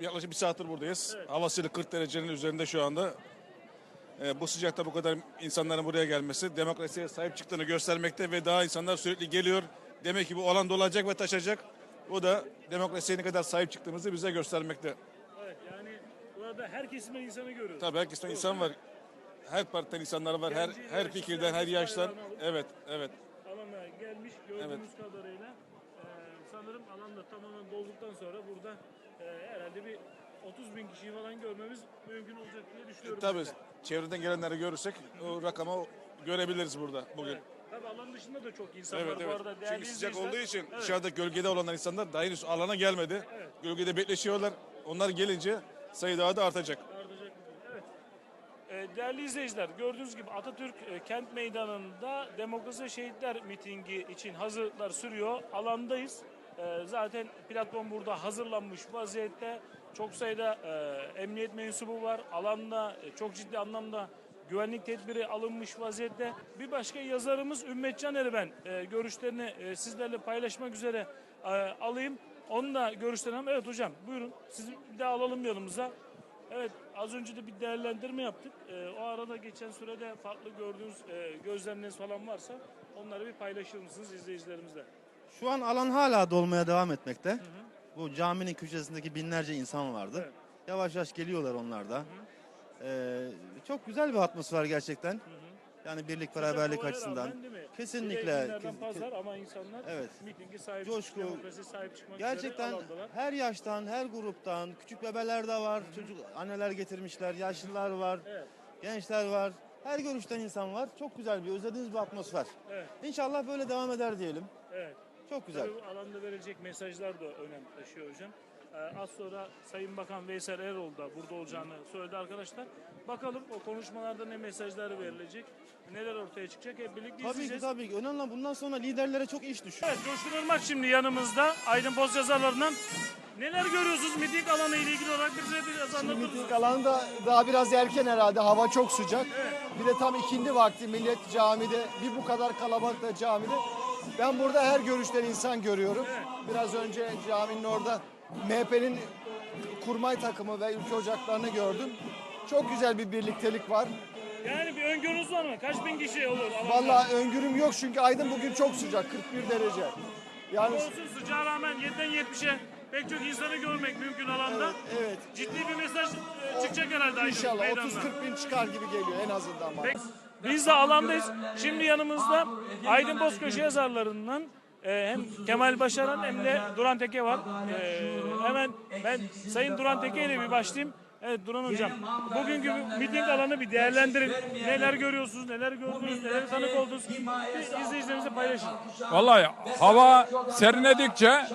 yaklaşık bir saattir buradayız. Hava sıcaklığı 40 derecenin üzerinde şu anda. Ee, bu sıcakta bu kadar insanların buraya gelmesi demokrasiye sahip çıktığını göstermekte ve daha insanlar sürekli geliyor. Demek ki bu alan dolacak ve taşacak. Bu da demokrasiye ne kadar sahip çıktığımızı bize göstermekte. Evet yani burada her kesimden insanı görüyoruz. Tabii herkesten insan var. Her partiden insanlar var. Her Genci, her fikirden, her yaştan. Evet, evet. Alana gelmiş gördüğümüz kadarıyla e, sanırım alanda tamamen dolduktan sonra burada e, herhalde bir 30 bin kişiyi falan görmemiz mümkün olacak diye düşünüyorum. Tabii de. çevreden gelenleri görürsek o rakamı görebiliriz burada bugün. Evet. Tabii alan dışında da çok insan Evet var evet. bu arada. Değerli Çünkü sıcak izleyiciler. olduğu için Evet. dışarıda gölgede olan insanlar daha henüz alana gelmedi. Evet. Gölgede bekleşiyorlar. Onlar gelince sayı daha da artacak. Artacak. Evet. E, Değerli izleyiciler gördüğünüz gibi Atatürk e, Kent Meydanı'nda Demokrasi Şehitler mitingi için hazırlıklar sürüyor. Alandayız. E, Zaten platform burada hazırlanmış vaziyette. Çok sayıda e, emniyet mensubu var. Alanda e, çok ciddi anlamda güvenlik tedbiri alınmış vaziyette. Bir başka yazarımız Ümmet Caner'i ben e, görüşlerini e, sizlerle paylaşmak üzere e, alayım. Onun da görüşlerini alayım. Evet hocam buyurun sizi bir daha alalım yanımıza. Evet az önce de bir değerlendirme yaptık. Ee, o arada geçen sürede farklı gördüğünüz e, gözlemleriniz falan varsa onları bir paylaşır mısınız izleyicilerimizle? Şu an alan hala dolmaya devam etmekte. Bu caminin köşesindeki binlerce insan vardı. Evet. Yavaş yavaş geliyorlar onlar da. Ee, çok güzel bir atmosfer gerçekten. Yani birlik beraberlik açısından. Kesinlikle. Kes- pazar ama insanlar Evet. mitingi sahip Coşku. sahip çıkmak Gerçekten her yaştan, her gruptan, küçük bebeler de var, çocuk anneler getirmişler, yaşlılar var, Evet. gençler var. Her görüşten insan var. Çok güzel bir, özlediğimiz bir atmosfer. Evet. İnşallah böyle devam eder diyelim. Evet. Çok güzel. Tabii bu alanda verilecek mesajlar da önem taşıyor hocam. Ee, az sonra Sayın Bakan Veysel Erol da burada olacağını söyledi arkadaşlar. Bakalım o konuşmalarda ne mesajlar verilecek, neler ortaya çıkacak hep birlikte Tabii ki izleyeceğiz. tabii ki. Önemli olan bundan sonra liderlere çok iş düşüyor. Evet Coşkun Irmak şimdi yanımızda Aydın Post yazarlarından. Neler görüyorsunuz miting alanı ile ilgili olarak bize biraz anlatır Miting mısınız? alanında daha biraz erken herhalde. Hava çok sıcak. Bir de tam ikindi vakti millet camide bir bu kadar kalabalıkta camide. Ben burada her görüşten insan görüyorum. Biraz önce caminin orada MHP'nin kurmay takımı ve ülke ocaklarını gördüm. Çok güzel bir birliktelik var. Yani bir öngörünüz var mı? Kaç bin kişi olur alanda? Vallahi öngörüm yok çünkü Aydın bugün çok sıcak 41 derece. Yani Olsun sıcağa rağmen 7'den 70'e pek çok insanı görmek mümkün alanda. evet Ciddi bir mesaj e, çıkacak herhalde Aydın inşallah meydanda. 30-40 bin çıkar gibi geliyor en azından. bana. Peki, Biz de alandayız. Şimdi yanımızda Aydın Boz köşe yazarlarından e, hem Kemal Başaran hem de Duran Teke var. E, hemen ben Sayın Duran Teke ile bir başlayayım. Evet Duran Hocam, bugünkü miting alanı bir değerlendirin. Neler görüyorsunuz, neler gördünüz, neler tanık oldunuz? İzleyicilerimize paylaşın. Vallahi hava serinledikçe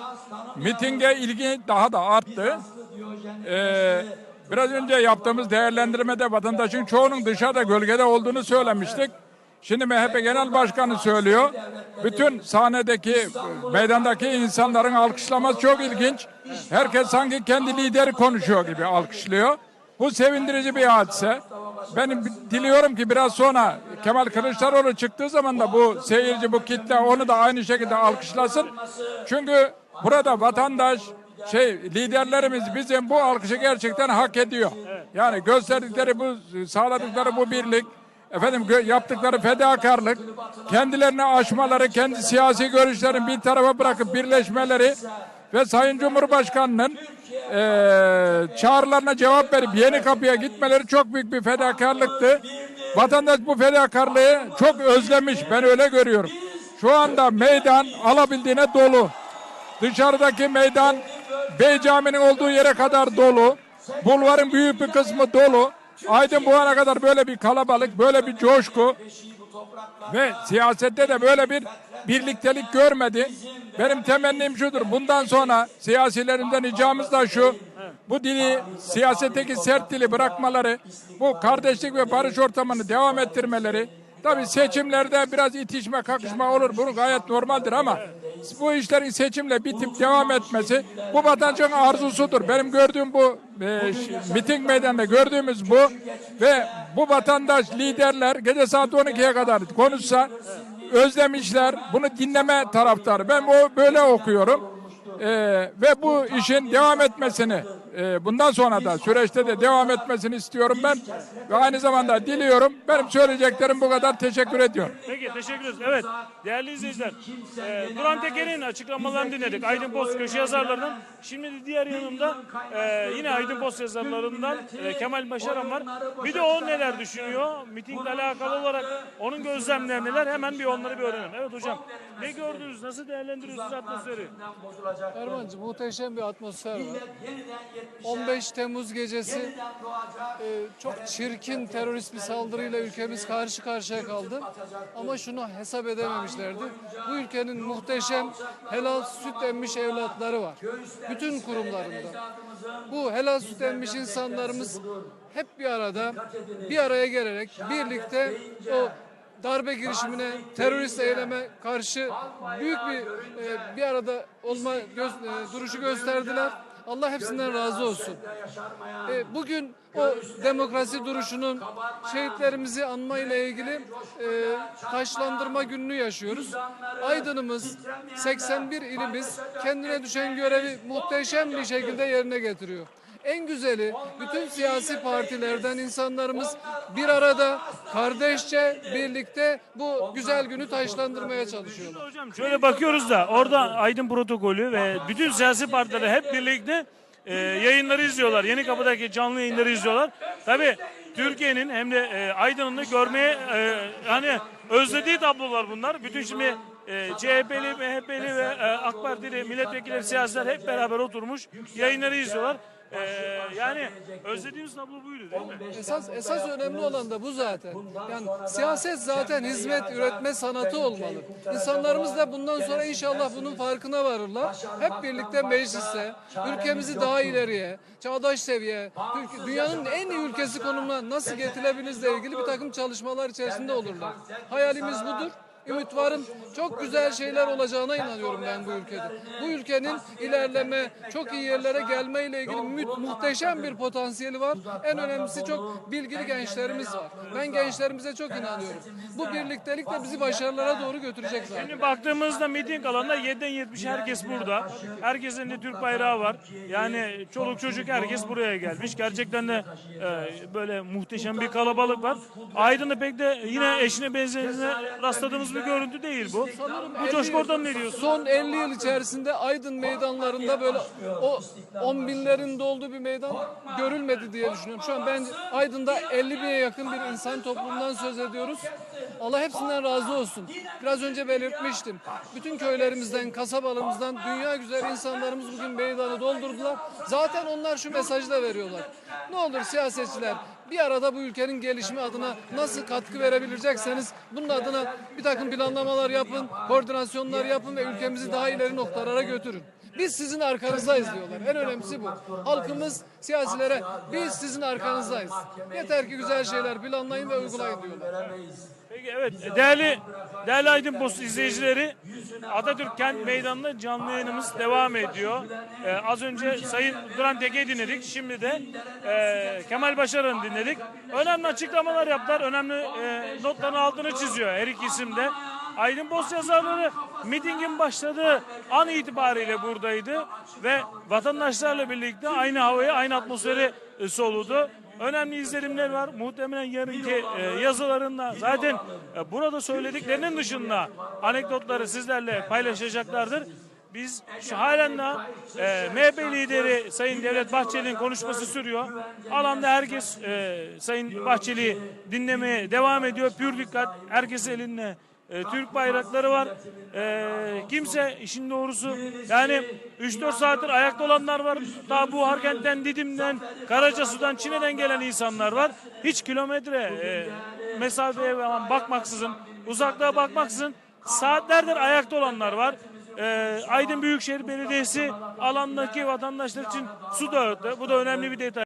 mitinge ilgi daha da arttı. Ee, biraz önce yaptığımız değerlendirmede vatandaşın çoğunun dışarıda gölgede olduğunu söylemiştik. Şimdi MHP Genel Başkanı söylüyor. Bütün sahnedeki, meydandaki insanların alkışlaması çok ilginç. Herkes sanki kendi lideri konuşuyor gibi alkışlıyor. Bu sevindirici bir hadise. Benim diliyorum ki biraz sonra Kemal Kılıçdaroğlu çıktığı zaman da bu seyirci, bu kitle onu da aynı şekilde alkışlasın. Çünkü burada vatandaş, şey liderlerimiz bizim bu alkışı gerçekten hak ediyor. Yani gösterdikleri bu, sağladıkları bu birlik, efendim yaptıkları fedakarlık, kendilerini aşmaları, kendi siyasi görüşlerini bir tarafa bırakıp birleşmeleri ve Sayın Cumhurbaşkanı'nın eee çağrılarına cevap verip yeni kapıya gitmeleri çok büyük bir fedakarlıktı. Vatandaş bu fedakarlığı çok özlemiş. Ben öyle görüyorum. Şu anda meydan alabildiğine dolu. Dışarıdaki meydan Bey Camii'nin olduğu yere kadar dolu. Bulvarın büyük bir kısmı dolu. Aydın bu ana kadar böyle bir kalabalık, böyle bir coşku ve siyasette de böyle bir birliktelik görmedi. Benim temennim şudur. Bundan sonra siyasilerimden ricamız da şu. Bu dili, siyasetteki sert dili bırakmaları, bu kardeşlik ve barış ortamını devam ettirmeleri. Tabii seçimlerde biraz itişme, kakışma olur. Bu gayet normaldir ama bu işlerin seçimle bitip devam etmesi bu vatandaşın arzusudur. Benim gördüğüm bu e, miting meydanında gördüğümüz bu ve bu vatandaş liderler gece saat 12'ye kadar konuşsa özlemişler. Bunu dinleme taraftarı. Ben o böyle okuyorum. Ee, ve bu işin devam etmesini e, bundan sonra da süreçte de devam etmesini istiyorum ben ve aynı zamanda diliyorum. Benim söyleyeceklerim bu kadar. Teşekkür ediyorum. Peki teşekkür ederiz. Evet değerli izleyiciler. E, Duran Teker'in açıklamalarını dinledik. Aydın Post köşe yazarlarından. Şimdi de diğer yanımda e, yine Aydın Post yazarlarından e, Kemal Başaran var. Bir de o neler düşünüyor? Mitingle alakalı olarak onun gözlemleri neler? Hemen bir onları bir öğrenelim. Evet hocam. Ne gördünüz? Nasıl değerlendiriyorsunuz atmosferi? Ermancığım muhteşem bir atmosfer var. 15 Temmuz gecesi e, çok çirkin terörist bir saldırıyla ülkemiz karşı karşıya kaldı. Ama şunu hesap edememişlerdi. Bu ülkenin muhteşem helal süt emmiş evlatları var. Bütün kurumlarında. Bu helal süt emmiş insanlarımız hep bir arada, bir araya gelerek birlikte o darbe girişimine, terörist eyleme karşı büyük bir e, bir arada olma göz, e, duruşu gösterdiler. Allah hepsinden razı olsun. E, bugün o demokrasi duruşunun şehitlerimizi anma ile ilgili e, taşlandırma gününü yaşıyoruz. Aydın'ımız, 81 ilimiz kendine düşen görevi muhteşem bir şekilde yerine getiriyor. En güzeli bütün siyasi partilerden insanlarımız bir arada kardeşçe birlikte bu güzel günü taşlandırmaya çalışıyorlar. Hocam şöyle bakıyoruz da orada Aydın protokolü ve bütün siyasi partiler hep birlikte e, yayınları izliyorlar. Yeni Kapı'daki canlı yayınları izliyorlar. Tabii Türkiye'nin hem de e, Aydın'ın da görmeye e, hani özlediği tablolar bunlar. Bütün şimdi e, CHP'li, MHP'li ve e, AK Partili milletvekilleri siyasiler hep beraber oturmuş yayınları izliyorlar. E, yani özlediğimiz tablo buydu değil mi? Esas esas önemli olan da bu zaten. Yani siyaset zaten hizmet üretme sanatı olmalı. İnsanlarımız da bundan sonra inşallah bunun farkına varırlar. Hep birlikte mecliste ülkemizi daha ileriye, çağdaş seviye, dünyanın en iyi ülkesi konumuna nasıl getirebilirizle ilgili bir takım çalışmalar içerisinde olurlar. Hayalimiz budur. Ümit varım. Çok güzel şeyler olacağına inanıyorum ben bu ülkede. Bu ülkenin ilerleme, çok iyi yerlere gelme ile ilgili mü- muhteşem bir potansiyeli var. En önemlisi çok bilgili gençlerimiz var. Ben gençlerimize çok inanıyorum. Bu birliktelik de bizi başarılara doğru götürecek zaten. Şimdi baktığımızda miting alanında 7'den 70 herkes burada. Herkesin de Türk bayrağı var. Yani çoluk çocuk herkes buraya gelmiş. Gerçekten de e, böyle muhteşem bir kalabalık var. Aydın'da pek de yine eşine benzerine rastladığımız bir görüntü değil bu. Bu coşku ortamı ne diyorsun? Son 50 yıl içerisinde Aydın meydanlarında böyle o on binlerin dolduğu bir meydan görülmedi diye düşünüyorum. Şu an ben Aydın'da 50 bine yakın bir insan toplumundan söz ediyoruz. Allah hepsinden razı olsun. Biraz önce belirtmiştim. Bütün köylerimizden, kasabalarımızdan dünya güzel insanlarımız bugün meydanı doldurdular. Zaten onlar şu mesajı da veriyorlar. Ne olur siyasetçiler bir arada bu ülkenin gelişimi adına nasıl katkı verebilecekseniz bunun adına bir takım planlamalar yapın, koordinasyonlar yapın ve ülkemizi daha ileri noktalara götürün. Biz sizin arkanızdayız diyorlar. En önemlisi bu. Halkımız siyasilere biz sizin arkanızdayız. Yeter ki güzel şeyler planlayın ve uygulayın diyorlar. Peki evet değerli değerli Aydın Post izleyicileri Atatürk Kent Meydanı'nda canlı yayınımız devam ediyor. Ee, az önce Sayın Duran Teke'yi dinledik. Şimdi de e, Kemal Başaran'ı dinledik. Önemli açıklamalar yaptılar. Önemli e, notların altını çiziyor her iki isim de. Aydın Post yazarları mitingin başladığı an itibariyle buradaydı ve vatandaşlarla birlikte aynı havayı, aynı atmosferi e, soludu. Önemli izlenimler var. Muhtemelen yarınki e, yazılarında zaten e, burada söylediklerinin dışında anekdotları sizlerle paylaşacaklardır. Biz şu halen daha e, MHP lideri Sayın Devlet Bahçeli'nin konuşması sürüyor. Alanda herkes e, Sayın Bahçeli'yi dinlemeye devam ediyor. Pür dikkat. Herkes elinde e, Türk bayrakları var. E, kimse işin doğrusu yani 3-4 saattir ayakta olanlar var. Daha bu Harkent'ten, Didim'den, Karacasu'dan, Çin'den gelen insanlar var. Hiç kilometre e, mesafeye falan bakmaksızın, uzaklığa bakmaksızın saatlerdir ayakta olanlar var. E, Aydın Büyükşehir Belediyesi alandaki vatandaşlar için su dağıttı. Bu da önemli bir detay.